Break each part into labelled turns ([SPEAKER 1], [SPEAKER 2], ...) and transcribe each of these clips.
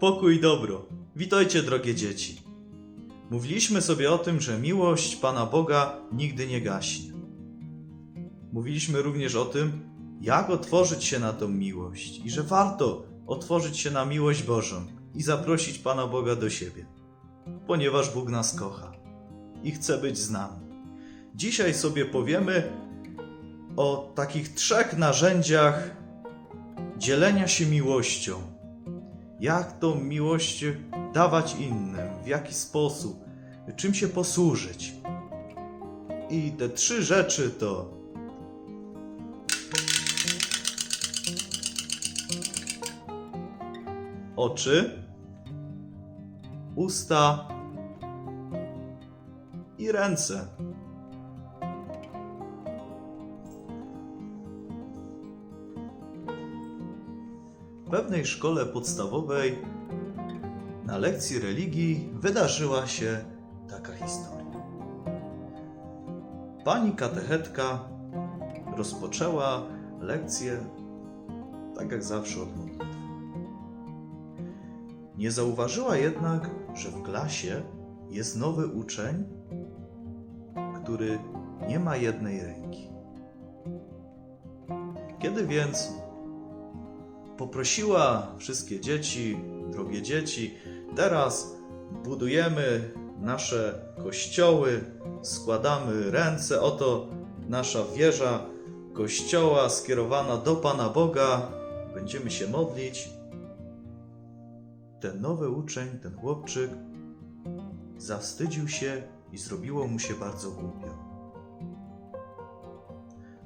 [SPEAKER 1] pokój i dobro. Witajcie, drogie dzieci. Mówiliśmy sobie o tym, że miłość Pana Boga nigdy nie gaśnie. Mówiliśmy również o tym, jak otworzyć się na tą miłość i że warto otworzyć się na miłość Bożą i zaprosić Pana Boga do siebie, ponieważ Bóg nas kocha i chce być z nami. Dzisiaj sobie powiemy o takich trzech narzędziach dzielenia się miłością. Jak tą miłość dawać innym, w jaki sposób, czym się posłużyć. I te trzy rzeczy to oczy, usta i ręce. W pewnej szkole podstawowej na lekcji religii wydarzyła się taka historia. Pani katechetka rozpoczęła lekcję tak jak zawsze od modlitwy. Nie zauważyła jednak, że w klasie jest nowy uczeń, który nie ma jednej ręki. Kiedy więc poprosiła wszystkie dzieci, drogie dzieci, teraz budujemy nasze kościoły, składamy ręce, oto nasza wieża kościoła skierowana do Pana Boga, będziemy się modlić. Ten nowy uczeń, ten chłopczyk, zawstydził się i zrobiło mu się bardzo głupio.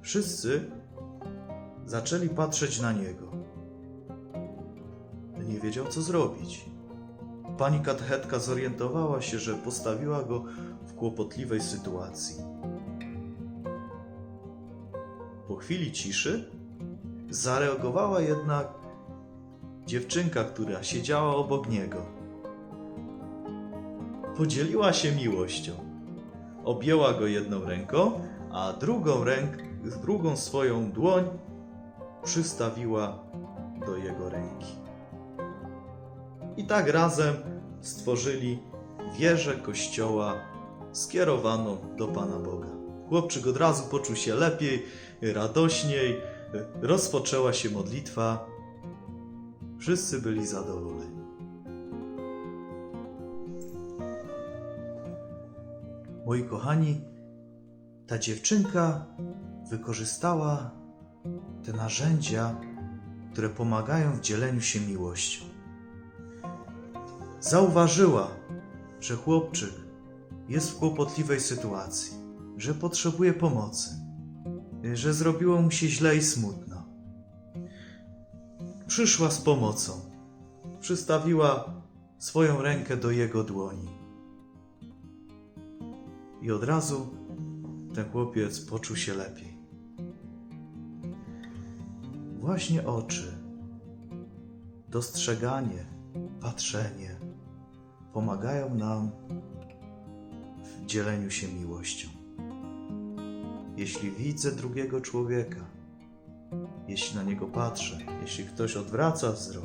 [SPEAKER 1] Wszyscy zaczęli patrzeć na niego. Nie wiedział, co zrobić. Pani katechetka zorientowała się, że postawiła go w kłopotliwej sytuacji. Po chwili ciszy zareagowała jednak dziewczynka, która siedziała obok niego. Podzieliła się miłością. Objęła go jedną ręką, a drugą, ręk, drugą swoją dłoń przystawiła do jego ręki. I tak razem stworzyli wieżę kościoła skierowaną do Pana Boga. Chłopczyk od razu poczuł się lepiej, radośniej, rozpoczęła się modlitwa. Wszyscy byli zadowoleni. Moi kochani, ta dziewczynka wykorzystała te narzędzia, które pomagają w dzieleniu się miłością. Zauważyła, że chłopczyk jest w kłopotliwej sytuacji, że potrzebuje pomocy, że zrobiło mu się źle i smutno. Przyszła z pomocą, przystawiła swoją rękę do jego dłoni. I od razu ten chłopiec poczuł się lepiej. Właśnie oczy, dostrzeganie, patrzenie pomagają nam w dzieleniu się miłością. Jeśli widzę drugiego człowieka, jeśli na niego patrzę, jeśli ktoś odwraca wzrok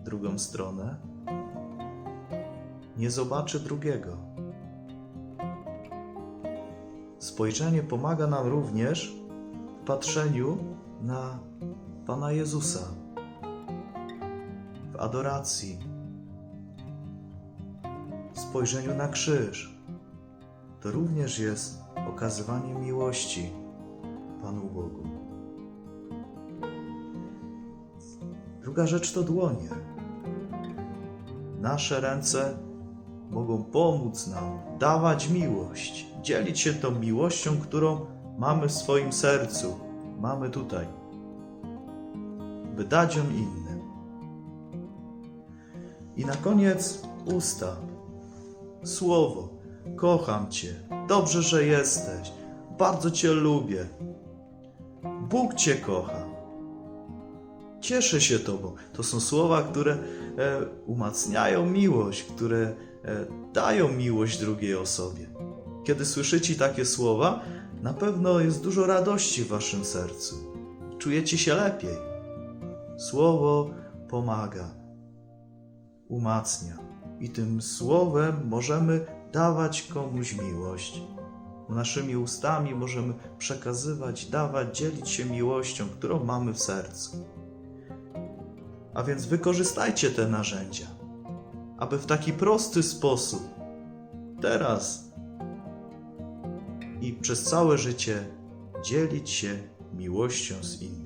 [SPEAKER 1] w drugą stronę, nie zobaczy drugiego. Spojrzenie pomaga nam również w patrzeniu na Pana Jezusa, w adoracji, spojrzeniu na krzyż. To również jest okazywanie miłości Panu Bogu. Druga rzecz to dłonie. Nasze ręce mogą pomóc nam dawać miłość, dzielić się tą miłością, którą mamy w swoim sercu, mamy tutaj, by dać ją innym. I na koniec usta, słowo. Kocham Cię, dobrze, że jesteś, bardzo Cię lubię. Bóg Cię kocha. Cieszę się Tobą. To są słowa, które e, umacniają miłość, które e, dają miłość drugiej osobie. Kiedy słyszycie takie słowa, na pewno jest dużo radości w Waszym sercu. Czujecie się lepiej. Słowo pomaga umacnia i tym słowem możemy dawać komuś miłość. Naszymi ustami możemy przekazywać, dawać, dzielić się miłością, którą mamy w sercu. A więc wykorzystajcie te narzędzia, aby w taki prosty sposób, teraz i przez całe życie, dzielić się miłością z innymi.